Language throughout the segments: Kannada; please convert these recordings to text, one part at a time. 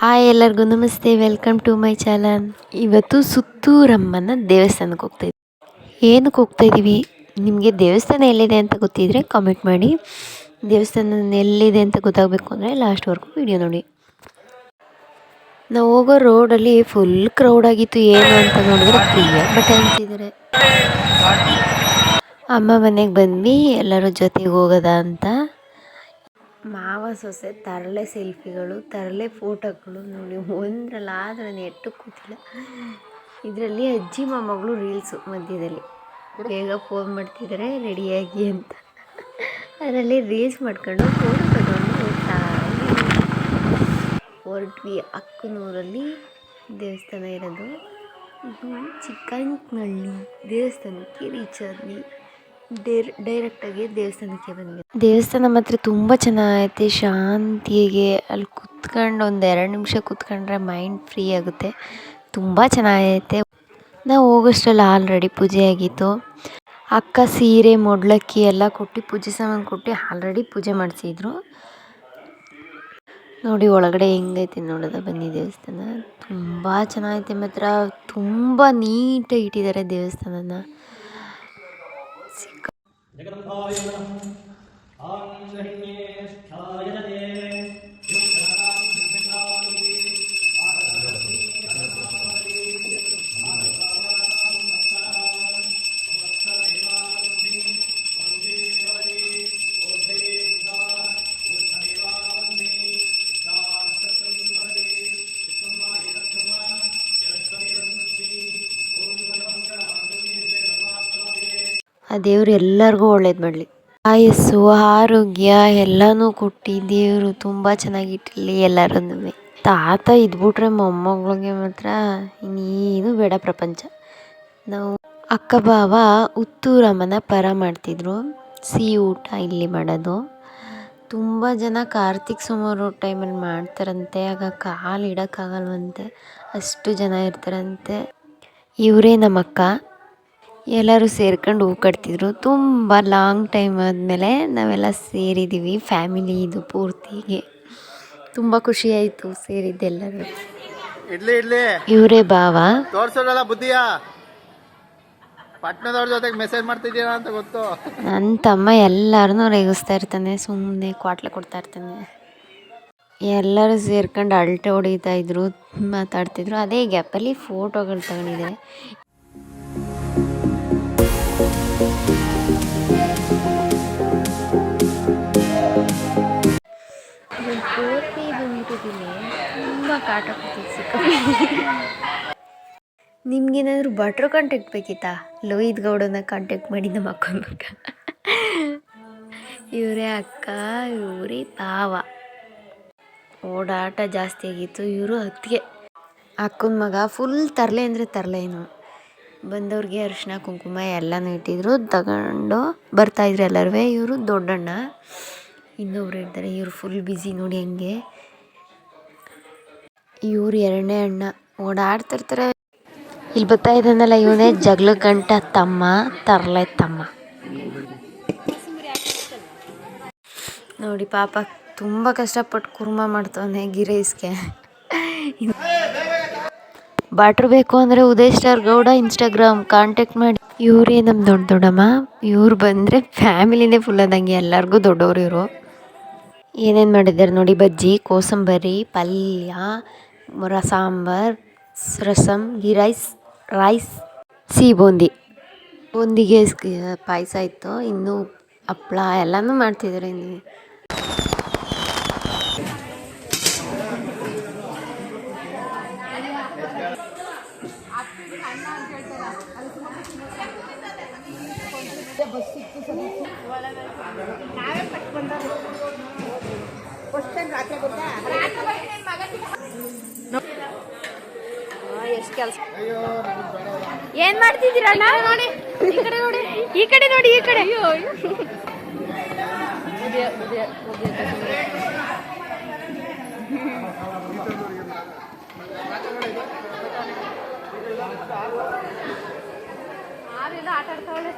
ಹಾಯ್ ಎಲ್ಲರಿಗೂ ನಮಸ್ತೆ ವೆಲ್ಕಮ್ ಟು ಮೈ ಚಾನಲ್ ಇವತ್ತು ಸುತ್ತೂರಮ್ಮನ ದೇವಸ್ಥಾನಕ್ಕೆ ಹೋಗ್ತಾ ಏನಕ್ಕೆ ಹೋಗ್ತಾ ಇದ್ದೀವಿ? ನಿಮಗೆ ದೇವಸ್ಥಾನ ಎಲ್ಲಿದೆ ಅಂತ ಗೊತ್ತಿದ್ರೆ ಕಾಮೆಂಟ್ ಮಾಡಿ. ದೇವಸ್ಥಾನ ಎಲ್ಲಿದೆ ಅಂತ ಗೊತ್ತಾಗಬೇಕು ಅಂದರೆ ಲಾಸ್ಟ್ವರೆಗೂ ವಿಡಿಯೋ ನೋಡಿ. ನಾವು ಹೋಗೋ ರೋಡಲ್ಲಿ ಫುಲ್ ಕ್ರೌಡ್ ಆಗಿತ್ತು, ಏನು ಅಂತ ನೋಡಿದ್ರೆ ಕ್ಲಿಯರ್ ಬಟ್ ಅನಿಸಿದ್ದಾರೆ ಅಮ್ಮ ಮನೆಗೆ ಬಂದ್ವಿ, ಎಲ್ಲರೂ ಜೊತೆಗೆ ಹೋಗೋದ ಅಂತ. ಮಾವ ಸೊಸೆ, ತರಲೆ ಸೆಲ್ಫಿಗಳು, ತರಲೆ ಫೋಟೋಗಳು ನೋಡಿ ಒಂದ್ರಲ್ಲಿ ಆದರೆ ನೆಟ್ಟು ಕೂತಿಲ್ಲ. ಇದರಲ್ಲಿ ಅಜ್ಜಿ ಮೊಮ್ಮಗಳು ರೀಲ್ಸು ಮಧ್ಯದಲ್ಲಿ. ಬೇಗ ಫೋನ್ ಮಾಡ್ತಿದ್ದಾರೆ ರೆಡಿಯಾಗಿ ಅಂತ. ಅದರಲ್ಲಿ ರೀಲ್ಸ್ ಮಾಡ್ಕೊಂಡು ಫೋಟೋ ತಗೊಂಡು ಹೋಗ್ತಾ ಹೊರಟ್ವಿ ಅಕ್ಕನೂರಲ್ಲಿ, ದೇವಸ್ಥಾನ ಇರೋದು. ಇದು ಚಿಕ್ಕನಹಳ್ಳಿ ದೇವಸ್ಥಾನಕ್ಕೆ ರೀಚ್ ಆದ್ವಿ. ಡೈರ್ ಡೈರೆಕ್ಟಾಗಿ ದೇವಸ್ಥಾನಕ್ಕೆ ಬಂದ್ವಿ. ದೇವಸ್ಥಾನ ಮಾತ್ರ ತುಂಬ ಚೆನ್ನಾಗೈತೆ. ಶಾಂತಿಗೆ ಅಲ್ಲಿ ಕುತ್ಕೊಂಡು ಒಂದು ಎರಡು ನಿಮಿಷ ಕುತ್ಕೊಂಡ್ರೆ ಮೈಂಡ್ ಫ್ರೀ ಆಗುತ್ತೆ. ತುಂಬ ಚೆನ್ನಾಗೈತೆ. ನಾವು ಹೋಗೋಷ್ಟರಲ್ಲಿ ಆಲ್ರೆಡಿ ಪೂಜೆ ಆಗಿತ್ತು. ಅಕ್ಕ ಸೀರೆ, ಮೊಡ್ಲಕ್ಕಿ ಎಲ್ಲ ಕೊಟ್ಟು ಪೂಜೆ ಸಾಮಾನು ಕೊಟ್ಟು ಆಲ್ರೆಡಿ ಪೂಜೆ ಮಾಡಿಸಿದ್ರು. ನೋಡಿ ಒಳಗಡೆ ಹೆಂಗೈತೆ ನೋಡೋದ ಬನ್ನಿ ದೇವಸ್ಥಾನ. ತುಂಬ ಚೆನ್ನಾಗೈತೆ ಮಾತ್ರ. ತುಂಬ ನೀಟಾಗಿ ಇಟ್ಟಿದ್ದಾರೆ ದೇವಸ್ಥಾನನ. जगदम्बाय नमः आं गृह्णेष्ठाय ದೇವ್ರು ಎಲ್ಲರಿಗೂ ಒಳ್ಳೇದು ಮಾಡಲಿ. ಆಯಸ್ಸು, ಆರೋಗ್ಯ ಎಲ್ಲನೂ ಕೊಟ್ಟು ದೇವರು ತುಂಬ ಚೆನ್ನಾಗಿಟ್ಟಿರಲಿ ಎಲ್ಲರನ್ನೂ ತಾತ ಇದ್ಬಿಟ್ರೆ ಮೊಮ್ಮಗಳಿಗೆ ಮಾತ್ರ ಇನ್ನೇನು ಬೇಡ ಪ್ರಪಂಚ. ನಾವು ಅಕ್ಕ ಬಾವ ಉತ್ತೂರಮ್ಮನ ಪರ ಮಾಡ್ತಿದ್ರು. ಸಿಹಿ ಊಟ ಇಲ್ಲಿ ಮಾಡೋದು. ತುಂಬ ಜನ ಕಾರ್ತಿಕ್ ಸೋಮವಾರ ಟೈಮಲ್ಲಿ ಮಾಡ್ತಾರಂತೆ. ಆಗ ಕಾಲು ಇಡೋಕ್ಕಾಗಲ್ವಂತೆ. ಅಷ್ಟು ಜನ ಇರ್ತಾರಂತೆ. ಇವರೇ ನಮ್ಮ ಅಕ್ಕ ಎಲ್ಲರೂ ಸೇರ್ಕೊಂಡು ಹೂ ಕಟ್ತಿದ್ರು. ತುಂಬ ಲಾಂಗ್ ಟೈಮ್ ಆದಮೇಲೆ ನಾವೆಲ್ಲ ಸೇರಿದ್ದೀವಿ ಫ್ಯಾಮಿಲಿ ಇದು ಪೂರ್ತಿಗೆ. ತುಂಬ ಖುಷಿ ಆಯಿತು ಸೇರಿದ್ದೆಲ್ಲರೂ ಇಡ್ಲಿ ಇಡ್ಲಿ ಇವರೇ ಭಾವ. ತೋರ್ಸೋದಲ್ಲ ಬುದ್ಧಿಯ. ಪಟ್ಟಣದವ್ರ ಜೊತೆಗೆ ಮೆಸೇಜ್ ಮಾಡ್ತಿದ್ದೀರಾ ಅಂತ ಗೊತ್ತು. ನನ್ನ ತಮ್ಮ ಎಲ್ಲರನ್ನೂ ರೇಗಿಸ್ತಾ ಇರ್ತಾನೆ ಸುಮ್ಮನೆ ಕ್ವಾಟ್ಲೆ ಕೊಡ್ತಾ ಇರ್ತಾನೆ. ಎಲ್ಲರೂ ಸೇರ್ಕೊಂಡು ಅಲ್ಟೆ ಹೊಡಿತಾ ಇದ್ರು ಮಾತಾಡ್ತಿದ್ರು. ಅದೇ ಗ್ಯಾಪಲ್ಲಿ ಫೋಟೋಗಳು ತಗೊಂಡಿದ್ದಾರೆ ಪೂರ್ತಿ ಬಂದ್ಬಿಟ್ಟಿದ್ದೀನಿ ತುಂಬ ಕಾಟ ಕೊಡ್ತಿತ್ತು ಸಿಕ್ಕ ನಿಮ್ಗೇನಾದರೂ ಭಟ್ರು ಕಾಂಟ್ಯಾಕ್ಟ್ ಬೇಕಿತ್ತಾ? ಲೋಹಿತ್ ಗೌಡನ ಕಾಂಟ್ಯಾಕ್ಟ್ ಮಾಡಿ ನಮ್ಮ ಅಕ್ಕನ ಮಗ. ಇವರೇ ಅಕ್ಕ, ಇವರೇ ಭಾವ ಓಡಾಟ ಜಾಸ್ತಿ ಆಗಿತ್ತು, ಇವರು ಹತ್ತಿಗೆ ಅಕ್ಕನ ಮಗ ಫುಲ್ ತರಲೆ ಅಂದರೆ ತರಲೇನು ಬಂದವ್ರಿಗೆ ಅರಿಶಿನ ಕುಂಕುಮ ಎಲ್ಲನೂ ಇಟ್ಟಿದ್ರು, ತಗೊಂಡು ಬರ್ತಾಯಿದ್ರು ಎಲ್ಲರೂ. ಇವರು ದೊಡ್ಡಣ್ಣ. ಇನ್ನೊಬ್ರು ಇರ್ತಾರೆ ಇವರು ಫುಲ್ ಬ್ಯುಸಿ ನೋಡಿ ಹಂಗೆ. ಇವ್ರು ಎರಡನೇ ಅಣ್ಣ ಓಡಾಡ್ತಿರ್ತಾರೆ ಇಲ್ಲಿ ಬರ್ತಾ ಇದ್ದಾನಲ್ಲ ಇವನೇ, ಜಗಳ ಗಂಟ ತಮ್ಮ, ತರಲೆ ತಮ್ಮ. ನೋಡಿ, ಪಾಪ ತುಂಬ ಕಷ್ಟಪಟ್ಟು ಕುರ್ಮ ಮಾಡ್ತಾನೆ ಗಿರೈಸ್ಗೆ ಬಾಟ್ರ್ ಬೇಕು ಅಂದರೆ Uday star Gowda Instagram contact ಮಾಡಿ. ಇವರೇ ನಮ್ಮ ದೊಡ್ಡ ದೊಡ್ಡಮ್ಮ? ಇವ್ರು ಬಂದರೆ ಫ್ಯಾಮಿಲಿನೇ ಫುಲ್ ಅದಂಗೆ ಎಲ್ಲರಿಗೂ ದೊಡ್ಡವರು ಇವರು. ಏನೇನು ಮಾಡಿದ್ದಾರೆ ನೋಡಿ, ಬಜ್ಜಿ, ಕೋಸಂಬರಿ, ಪಲ್ಯ ರ sambar rasam ghee rice rice, ಸಿಹಿ ಬೂಂದಿ. ಬೂಂದಿಗೆ ಪಾಯಸ ಇತ್ತು, ಇನ್ನೂ ಹಪ್ಪಳ ಎಲ್ಲನೂ ಮಾಡ್ತಿದ್ದಾರೆ ಇನ್ನು. ಏನ್ ಮಾಡ್ತಿದ್ದೀರಾ ನೋಡಿ ಈ ಕಡೆ ನೋಡಿ ಈ ಕಡೆ ನೋಡಿ ಈ ಕಡೆ. ಆಟ ಆಡ್ತಾವಳೆ.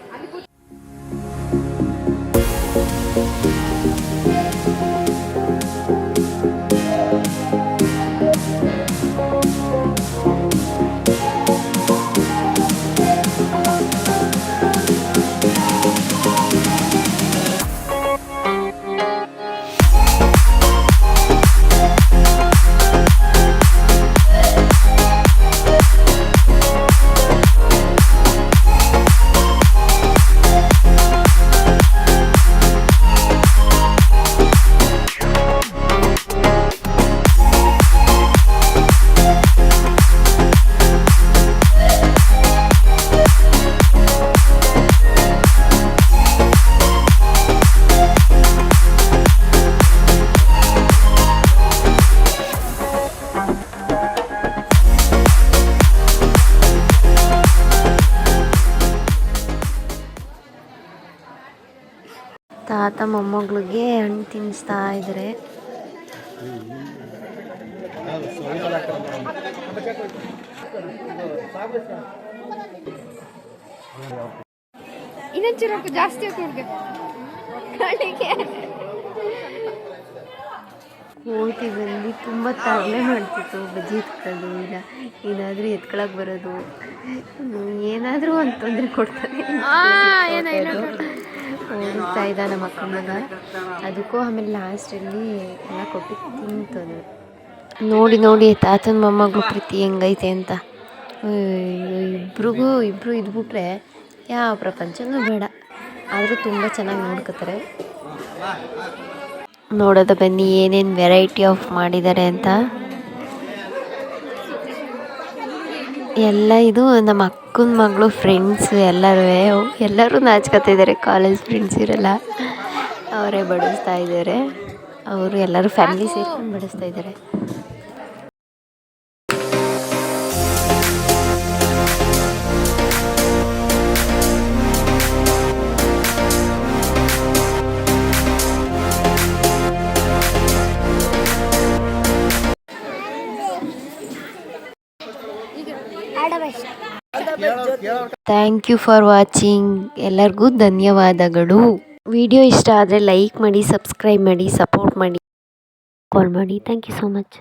ತಾತ ಮೊಮ್ಮಗಳಿಗೆ ಹಣ್ಣು ತಿನ್ನಿಸ್ತಾ ಇದ್ರೆ. ಇನ್ನೊಂಚೂರು ಜಾಸ್ತಿ. ಕೋತಿ ಬಂದು ತುಂಬ ತರಲೆ ಮಾಡ್ತಿತ್ತು ಬಜ್ಜಿ ಎತ್ಕೊಳ್ಳೋದು ಇಲ್ಲ ಏನಾದರೂ ಎತ್ಕೊಳಕ್ಕೆ ಬರೋದು. ಏನಾದರೂ ಒಂದು ತೊಂದರೆ ಕೊಡ್ತಾನೆ ಓಡಿಸ್ತಾ ಇದ್ದ ನಮ್ಮ ಅಕ್ಕ ಮಗ ಅದಕ್ಕೂ ಆಮೇಲೆ ಲಾಸ್ಟಲ್ಲಿ ಎಲ್ಲ ಕೊಟ್ಟು ತಿಂತದು. ನೋಡಿ ನೋಡಿ, ತಾತನ ಮೊಮ್ಮಗಳು ಪ್ರೀತಿ ಹೆಂಗೈತೆ ಅಂತ. ಇಬ್ರಿಗೂ ಇಬ್ಬರು ಇದ್ಬಿಟ್ರೆ ಯಾವ ಪ್ರಪಂಚನೂ ಬೇಡ. ಆದರೂ ತುಂಬ ಚೆನ್ನಾಗಿ ನೋಡ್ಕೋತಾರೆ. ನೋಡೋದ ಬನ್ನಿ ಏನೇನು ವೆರೈಟಿ ಆಫ್ ಮಾಡಿದ್ದಾರೆ ಅಂತ. ಎಲ್ಲ ಇದು ನಮ್ಮ ಅಕ್ಕನ ಮಗಳು ಫ್ರೆಂಡ್ಸ್ ಎಲ್ಲರೂ ಎಲ್ಲರೂ ನಾಚ್ಕೊತಾ ಇದ್ದಾರೆ. ಕಾಲೇಜ್ ಫ್ರೆಂಡ್ಸ್ ಇರಲ್ಲ ಅವರೇ ಬಡಿಸ್ತಾ ಇದ್ದಾರೆ. ಅವರು ಎಲ್ಲರೂ ಫ್ಯಾಮಿಲಿ ಸೇರ್ಕೊಂಡು ಬಡಿಸ್ತಾ ಇದ್ದಾರೆ. ಥ್ಯಾಂಕ್ ಯು ಫಾರ್ ವಾಚಿಂಗ್ ಎಲ್ಲರಿಗೂ ಧನ್ಯವಾದಗಳು. ವಿಡಿಯೋ ಇಷ್ಟ ಆದರೆ ಲೈಕ್ ಮಾಡಿ ಸಬ್ಸ್ಕ್ರೈಬ್ ಮಾಡಿ ಸಪೋರ್ಟ್ ಮಾಡಿ. ಕಾಲ್ ಮಾಡಿ. Thank you so much